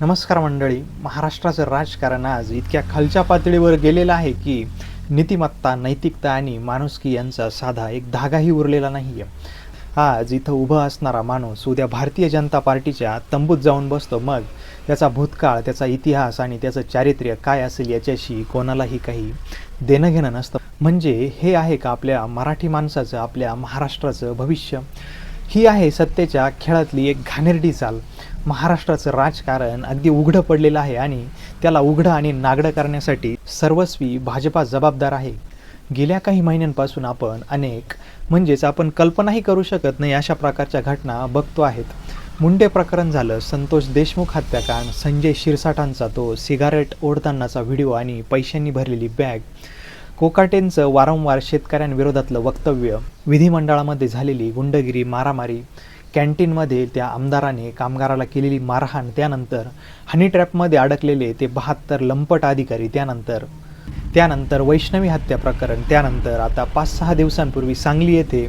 नमस्कार मंडळी. महाराष्ट्राचं राजकारण आज इतक्या खालच्या पातळीवर गेलेलं आहे की नीतिमत्ता नैतिकता आणि माणुसकी यांचा साधा एक धागाही उरलेला नाही आहे आज इथं उभं असणारा माणूस उद्या भारतीय जनता पार्टीच्या तंबूत जाऊन बसतो. मग त्याचा भूतकाळ त्याचा इतिहास आणि त्याचं चारित्र्य काय असेल याच्याशी कोणालाही काही देणं घेणं नसतं. म्हणजे हे आहे का आपल्या मराठी माणसाचं आपल्या महाराष्ट्राचं भविष्य? ही आहे सत्तेच्या खेळातली एक घाणेरडी चाल. महाराष्ट्राचं राजकारण अगदी उघडं पडलेलं आहे आणि त्याला उघडं आणि नागडं करण्यासाठी सर्वस्वी भाजपा जबाबदार आहे. गेल्या काही महिन्यांपासून आपण अनेक म्हणजेच आपण कल्पनाही करू शकत नाही अशा प्रकारच्या घटना बघतो आहेत. मुंडे प्रकरण झालं संतोष देशमुख हत्याकांड संजय शिरसाठांचा तो सिगारेट ओढतानाचा व्हिडिओ आणि पैशांनी भरलेली बॅग. कोकाटेंचं वारंवार शेतकऱ्यांविरोधातलं वक्तव्य. विधिमंडळामध्ये झालेली गुंडगिरी मारामारी कॅन्टीनमध्ये त्या आमदाराने कामगाराला केलेली मारहाण त्यानंतर हनी ट्रॅपमध्ये अडकलेले ते बहात्तर लंपट अधिकारी त्यानंतर. त्यानंतर वैष्णवी हत्या प्रकरण त्यानंतर आता पाच सहा दिवसांपूर्वी सांगली येथे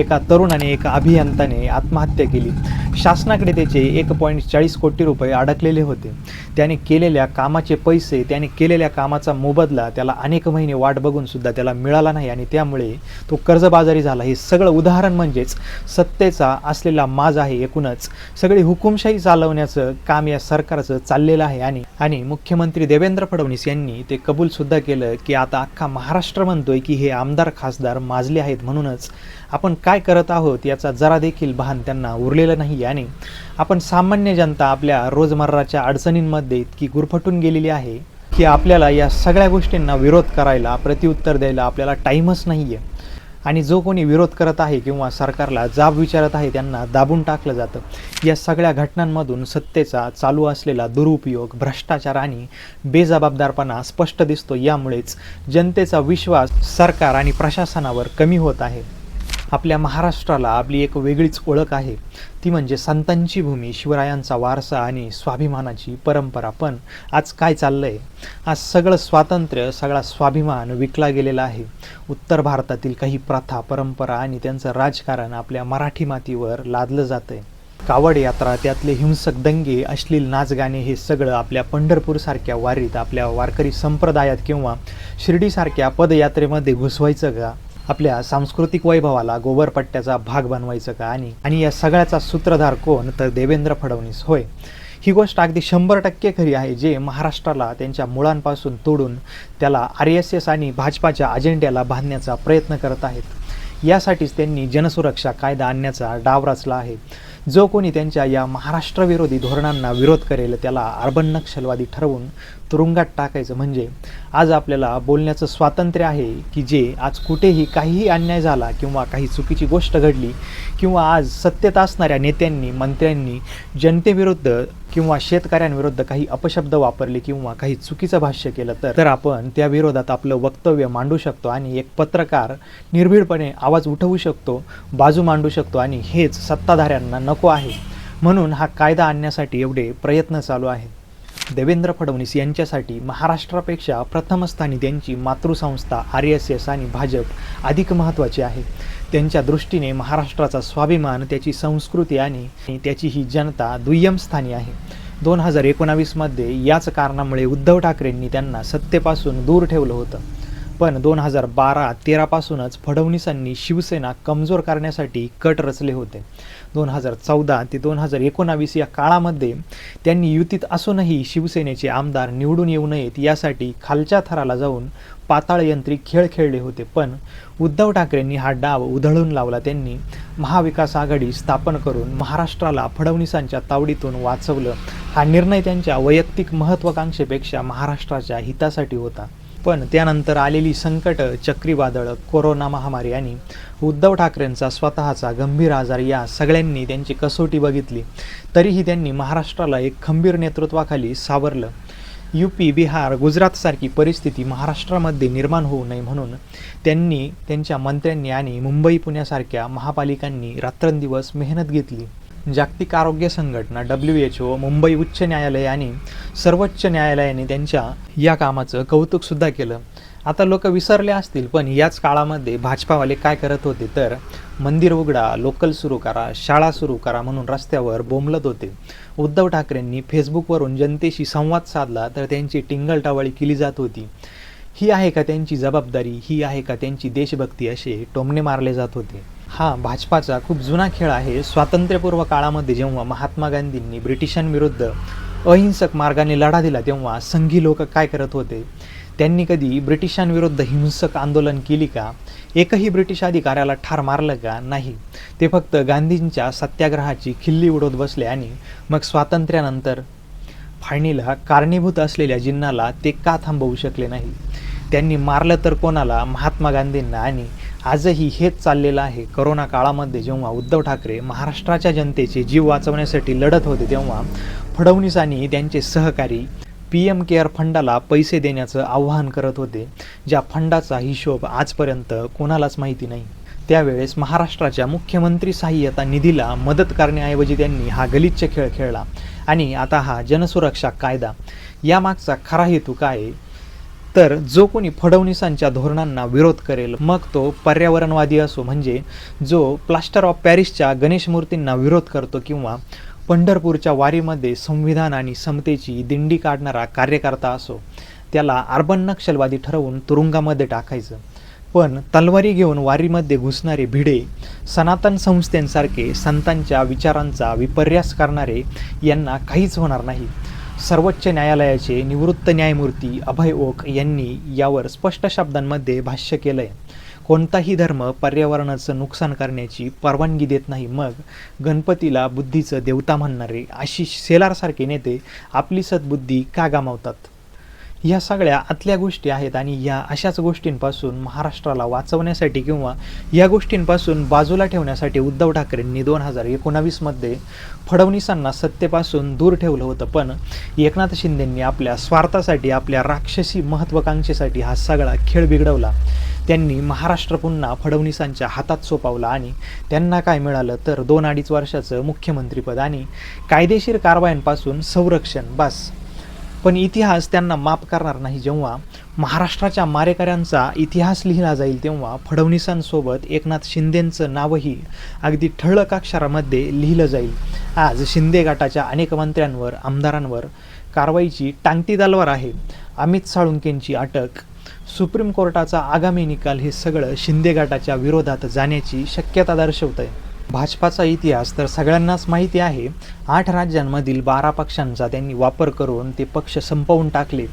एका तरुणाने एका अभियंताने आत्महत्या केली. शासनाकडे त्याचे एक पॉईंट चाळीस कोटी रुपये अडकलेले होते. त्याने केलेल्या कामाचे पैसे त्याने केलेल्या कामाचा मोबदला त्याला अनेक महिने वाट बघून सुद्धा त्याला मिळाला नाही आणि त्यामुळे तो कर्जबाजारी झाला. हे सगळं उदाहरण म्हणजेच सत्तेचा असलेला माज आहे एकूणच. सगळी हुकुमशाही चालवण्याचं काम या सरकारचं चाललेलं आहे आणि आणि मुख्यमंत्री देवेंद्र फडणवीस यांनी ते कबूल सुद्धा केलं. की आता अख्खा महाराष्ट्र म्हणतोय की हे आमदार खासदार माजले आहेत म्हणूनच आपण काय करत आहोत याचा जरा देखील भान त्यांना उरलेलं नाही आणि आपण सामान्य जनता आपल्या रोजमर्राच्या अडचणींमध्ये इतकी गुरफटून गेलेली आहे की आपल्याला या सगळ्या गोष्टींना विरोध करायला प्रत्युत्तर द्यायला आपल्याला टाईमच नाही आहे आणि जो कोणी विरोध करत आहे किंवा सरकारला जाब विचारत आहे त्यांना दाबून टाकलं जातं. या सगळ्या घटनांमधून सत्तेचा चालू असलेला दुरुपयोग भ्रष्टाचार आणि बेजबाबदारपणा स्पष्ट दिसतो. यामुळेच जनतेचा विश्वास सरकार आणि प्रशासनावर कमी होत आहे. आपल्या महाराष्ट्राला आपली एक वेगळीच ओळख आहे. ती म्हणजे संतांची भूमी शिवरायांचा वारसा आणि स्वाभिमानाची परंपरा. पण आज काय चाललं आहे आज सगळं स्वातंत्र्य सगळा स्वाभिमान विकला गेलेला आहे. उत्तर भारतातील काही प्रथा परंपरा आणि त्यांचं राजकारण आपल्या मराठी मातीवर लादलं जातंय. कावड यात्रा त्यातले हिंसक दंगे अश्लील नाचगाणे हे सगळं आपल्या पंढरपूरसारख्या वारीत आपल्या वारकरी संप्रदायात किंवा शिर्डीसारख्या पदयात्रेमध्ये घुसवायचं का? आपल्या सांस्कृतिक वैभवाला गोबरपट्ट्याचा भाग बनवायचं का आणि आणि या सगळ्याचा सूत्रधार कोण? तर देवेंद्र फडणवीस. होय. ही गोष्ट अगदी शंभर टक्के खरी आहे जे महाराष्ट्राला त्यांच्या मुळांपासून तोडून त्याला आर एस एस आणि भाजपाच्या अजेंड्याला बांधण्याचा प्रयत्न करत आहेत. यासाठीच त्यांनी जनसुरक्षा कायदा आणण्याचा डाव रचला आहे. जो कोणी त्यांच्या या महाराष्ट्रविरोधी धोरणांना विरोध करेल त्याला अर्बन नक्षलवादी ठरवून तुरुंगात टाकायचं. म्हणजे आज आपल्याला बोलण्याचं स्वातंत्र्य आहे की जे आज कुठेही काहीही अन्याय झाला किंवा काही चुकीची गोष्ट घडली किंवा आज सत्तेत असणाऱ्या नेत्यांनी मंत्र्यांनी जनतेविरुद्ध किंवा शेतकऱ्यांविरुद्ध काही अपशब्द वापरले किंवा काही चुकीचं भाष्य केलं तर तर आपण त्या विरोधात आपलं वक्तव्य मांडू शकतो आणि एक पत्रकार निर्भीडपणे आवाज उठवू शकतो बाजू मांडू शकतो आणि हेच सत्ताधाऱ्यांना नको आहे. म्हणून हा कायदा आणण्यासाठी एवढे प्रयत्न चालू आहेत. देवेंद्र फडणवीस यांच्यासाठी महाराष्ट्रापेक्षा प्रथमस्थानी त्यांची मातृसंस्था आर एस एस आणि भाजप अधिक महत्त्वाची आहे. त्यांच्या दृष्टीने महाराष्ट्राचा स्वाभिमान त्याची संस्कृती आणि त्याची ही जनता दुय्यम स्थानी आहे. दोन हजार एकोणावीसमध्ये याच कारणामुळे उद्धव ठाकरेंनी त्यांना सत्तेपासून दूर ठेवलं होतं. पण दोन हजार बारा तेरापासूनच फडणवीसांनी शिवसेना कमजोर करण्यासाठी कट रचले होते. दोन हजार चौदा ते दोन हजार एकोणावीस या काळामध्ये त्यांनी युतीत असूनही शिवसेनेचे आमदार निवडून येऊ नयेत यासाठी खालच्या थराला जाऊन पाताळयंत्री खेळ खेळले होते. पण उद्धव ठाकरेंनी हा डाव उधळून लावला त्यांनी. महाविकास आघाडी स्थापन करून महाराष्ट्राला फडणवीसांच्या तावडीतून वाचवलं. हा निर्णय त्यांच्या वैयक्तिक महत्त्वाकांक्षेपेक्षा महाराष्ट्राच्या हितासाठी होता. पण त्यानंतर आलेली संकट चक्रीवादळ कोरोना महामारी आणि उद्धव ठाकरेंचा स्वतःचा गंभीर आजार या सगळ्यांनी त्यांची कसोटी बघितली. तरीही त्यांनी महाराष्ट्राला एक खंबीर नेतृत्वाखाली सावरलं. यू पी बिहार गुजरातसारखी परिस्थिती महाराष्ट्रामध्ये निर्माण होऊ नये म्हणून त्यांनी त्यांच्या मंत्र्यांनी आणि मुंबई पुण्यासारख्या महापालिकांनी रात्रंदिवस मेहनत घेतली. जागतिक आरोग्य संघटना डब्ल्यू एच ओ मुंबई उच्च न्यायालय आणि सर्वोच्च न्यायालयाने त्यांच्या या कामाचं कौतुकसुद्धा केलं. आता लोक विसरले असतील पण याच काळामध्ये भाजपावाले काय करत होते तर मंदिर उघडा लोकल सुरू करा शाळा सुरू करा म्हणून रस्त्यावर बोंबलत होते. उद्धव ठाकरेंनी फेसबुकवरून जनतेशी संवाद साधला तर त्यांची टिंगलटावळी केली जात होती. ही आहे का त्यांची जबाबदारी? ही आहे का त्यांची देशभक्ती? असे टोमणे मारले जात होते. हा भाजपाचा खूप जुना खेळ आहे. स्वातंत्र्यपूर्व काळामध्ये जेव्हा महात्मा गांधींनी ब्रिटिशांविरुद्ध अहिंसक मार्गाने लढा दिला तेव्हा संघी लोक काय करत होते? त्यांनी कधी ब्रिटिशांविरुद्ध हिंसक आंदोलन केली का? एकही ब्रिटिश अधिकाऱ्याला ठार मारलं का? नाही. ते फक्त गांधींच्या सत्याग्रहाची खिल्ली उडवत बसले आणि मग स्वातंत्र्यानंतर फाळणीला कारणीभूत असलेल्या जिन्नाला ते का थांबवू शकले नाही? त्यांनी मारलं तर कोणाला? महात्मा गांधींना आणि आजही हेच चाललेलं आहे. करोना काळामध्ये जेव्हा उद्धव ठाकरे महाराष्ट्राच्या जनतेचे जीव वाचवण्यासाठी लढत होते तेव्हा फडणवीसांनी त्यांचे सहकारी पी एम केअर फंडाला पैसे देण्याचं आवाहन करत होते ज्या फंडाचा हिशोब आजपर्यंत कोणालाच माहिती नाही. त्यावेळेस महाराष्ट्राच्या मुख्यमंत्री सहाय्यता निधीला मदत करण्याऐवजी त्यांनी हा गलिच्छ खेळ खेळला. आणि आता हा जनसुरक्षा कायदा. यामागचा खरा हेतू काय? तर जो कोणी फडणवीसांच्या धोरणांना विरोध करेल मग तो पर्यावरणवादी असो म्हणजे जो प्लास्टर ऑफ पॅरिसच्या गणेश मूर्तींना विरोध करतो किंवा पंढरपूरच्या वारीमध्ये संविधान आणि समतेची दिंडी काढणारा कार्यकर्ता असो त्याला अर्बन नक्षलवादी ठरवून तुरुंगामध्ये टाकायचं. पण तलवारी घेऊन वारीमध्ये घुसणारे भिडे सनातन संस्थेसारखे संतांच्या विचारांचा विपर्यास करणारे यांना काहीच होणार नाही. सर्वोच्च न्यायालयाचे निवृत्त न्यायमूर्ती अभय ओक यांनी यावर स्पष्ट शब्दांमध्ये भाष्य केलंय. कोणताही धर्म पर्यावरणाचं नुकसान करण्याची परवानगी देत नाही मग गणपतीला बुद्धीचं देवता म्हणणारे आशिष सेलारसारखे नेते आपली सद्बुद्धी का गमावतात? या सगळ्या आतल्या गोष्टी आहेत आणि या अशाच गोष्टींपासून महाराष्ट्राला वाचवण्यासाठी किंवा या गोष्टींपासून बाजूला ठेवण्यासाठी उद्धव ठाकरेंनी दोन हजार एकोणावीसमध्ये फडणवीसांना सत्तेपासून दूर ठेवलं होतं. पण एकनाथ शिंदेंनी आपल्या स्वार्थासाठी आपल्या राक्षसी महत्त्वाकांक्षेसाठी हा सगळा खेळ बिघडवला. त्यांनी महाराष्ट्र पुन्हा फडणवीसांच्या हातात सोपावला आणि त्यांना काय मिळालं तर दोन अडीच वर्षाचं मुख्यमंत्रीपद आणि कायदेशीर कारवायांपासून संरक्षण. बस. पण इतिहास त्यांना माफ करणार नाही. जेव्हा महाराष्ट्राच्या मारेकऱ्यांचा इतिहास लिहिला जाईल तेव्हा फडणवीसांसोबत एकनाथ शिंदेंचं नावही अगदी ठळक अक्षरामध्ये लिहिलं जाईल. आज शिंदे गटाच्या अनेक मंत्र्यांवर आमदारांवर कारवाईची टांगती तलवार आहे. अमित साळुंकेंची अटक सुप्रीम कोर्टाचा आगामी निकाल हे सगळं शिंदे गटाच्या विरोधात जाण्याची शक्यता दर्शवत आहे भाजपाचा इतिहास तर सगळ्यांनाच माहिती आहे. आठ राज्यांमधील बारा पक्षांचा त्यांनी वापर करून ते पक्ष संपवून टाकले.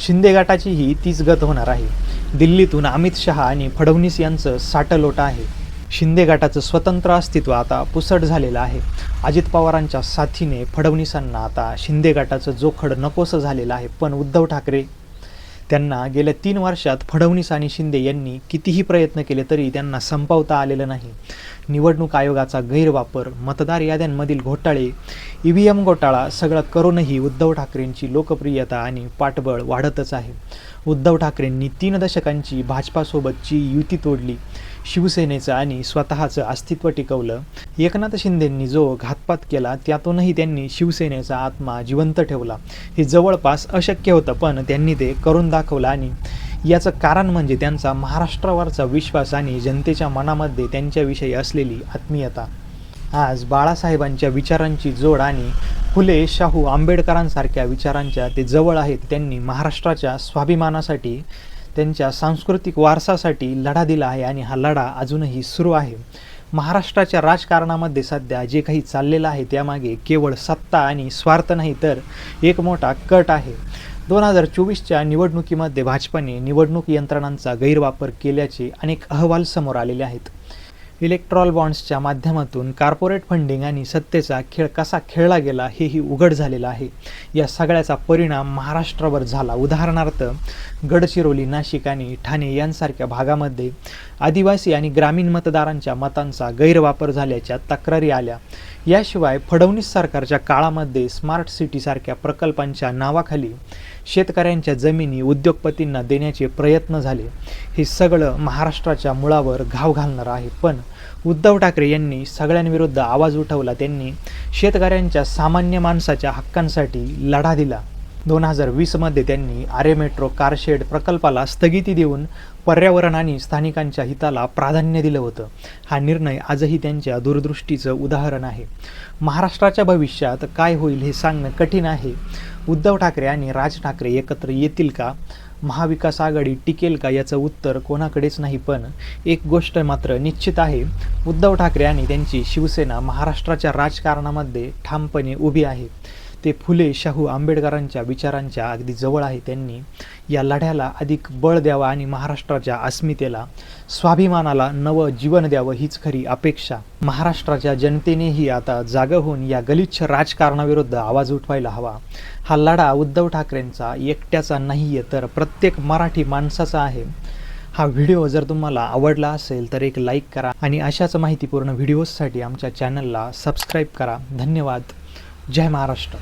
शिंदे गटाचीही तीच गत होणार आहे. दिल्लीतून अमित शहा आणि फडणवीस यांचं साटलोट आहे. शिंदे गटाचं स्वतंत्र अस्तित्व आता पुसट झालेलं आहे. अजित पवारांच्या साथीने फडणवीसांना आता शिंदे गटाचं जोखड नकोसं झालेलं आहे. पण उद्धव ठाकरे त्यांना गेल्या तीन वर्षात फडणवीस आणि शिंदे यांनी कितीही प्रयत्न केले तरी त्यांना संपवता आलेलं नाही. निवडणूक आयोगाचा गैरवापर मतदार याद्यांमधील घोटाळे ई व्ही एम घोटाळा सगळं करूनही उद्धव ठाकरेंची लोकप्रियता आणि पाठबळ वाढतच आहे. उद्धव ठाकरेंनी तीन दशकांची भाजपासोबतची युती तोडली. शिवसेनेचं आणि स्वतःचं अस्तित्व टिकवलं. एकनाथ शिंदेंनी जो घातपात केला त्यातूनही त्यांनी शिवसेनेचा आत्मा जिवंत ठेवला. हे जवळपास अशक्य होतं पण त्यांनी ते करून दाखवलं आणि याचं कारण म्हणजे त्यांचा महाराष्ट्रावरचा विश्वास आणि जनतेच्या मनामध्ये त्यांच्याविषयी असलेली आत्मीयता. आज बाळासाहेबांच्या विचारांची जोड आणि फुले शाहू आंबेडकरांसारख्या विचारांच्या ते जवळ आहेत त्यांनी महाराष्ट्राच्या स्वाभिमानासाठी त्यांच्या सांस्कृतिक वारसासाठी लढा दिला आहे आणि हा लढा अजूनही सुरू आहे. महाराष्ट्राच्या राजकारणामध्ये सध्या जे काही चाललेलं आहे त्यामागे केवळ सत्ता आणि स्वार्थ नाही तर एक मोठा कट आहे. दोन हजार चोवीसच्या निवडणुकीमध्ये भाजपाने निवडणूक यंत्रणांचा गैरवापर केल्याचे अनेक अहवाल समोर आलेले आहेत. इलेक्ट्रॉल बॉन्ड्सच्या माध्यमातून कार्पोरेट फंडिंग आणि सत्तेचा खेळ कसा खेळला गेला हेही उघड झालेलं आहे. या सगळ्याचा परिणाम महाराष्ट्रावर झाला. उदाहरणार्थ गडचिरोली नाशिक आणि ठाणे यांसारख्या भागामध्ये आदिवासी आणि ग्रामीण मतदारांच्या मतांचा गैरवापर झाल्याच्या तक्रारी आल्या. याशिवाय फडणवीस सरकारच्या काळामध्ये स्मार्ट सिटीसारख्या प्रकल्पांच्या नावाखाली शेतकऱ्यांच्या जमिनी उद्योगपतींना देण्याचे प्रयत्न झाले. हे सगळं महाराष्ट्राच्या मुळावर घाव घालणारं आहे. पण उद्धव ठाकरे यांनी सगळ्यांविरुद्ध आवाज उठवला. त्यांनी शेतकऱ्यांच्या सामान्य माणसाच्या हक्कांसाठी लढा दिला. दोन हजार वीसमध्ये त्यांनी आरे मेट्रो कारशेड प्रकल्पाला स्थगिती देऊन पर्यावरण आणि स्थानिकांच्या हिताला प्राधान्य दिलं होतं. हा निर्णय आजही त्यांच्या दूरदृष्टीचं उदाहरण आहे. महाराष्ट्राच्या भविष्यात काय होईल हे सांगणं कठीण आहे. उद्धव ठाकरे आणि राज ठाकरे एकत्र येतील का? महाविकास आघाडी टिकेल का याचं उत्तर कोणाकडेच नाही पण एक गोष्ट मात्र निश्चित आहे. उद्धव ठाकरे आणि त्यांची शिवसेना महाराष्ट्राच्या राजकारणामध्ये ठामपणे उभी आहे. ते फुले शाहू आंबेडकरांच्या विचारांच्या अगदी जवळ आहे त्यांनी या लढ्याला अधिक बळ द्यावं आणि महाराष्ट्राच्या अस्मितेला स्वाभिमानाला नवं जीवन द्यावं हीच खरी अपेक्षा. महाराष्ट्राच्या जनतेनेही आता जागं होऊन या गलिच्छ राजकारणाविरुद्ध आवाज उठवायला हवा. हा लढा उद्धव ठाकरेंचा एकट्याचा नाही आहे तर प्रत्येक मराठी माणसाचा आहे. हा व्हिडिओ जर तुम्हाला आवडला असेल तर एक लाईक करा आणि अशाच माहितीपूर्ण व्हिडिओजसाठी आमच्या चॅनलला सबस्क्राईब करा. धन्यवाद. जय महाराष्ट्र.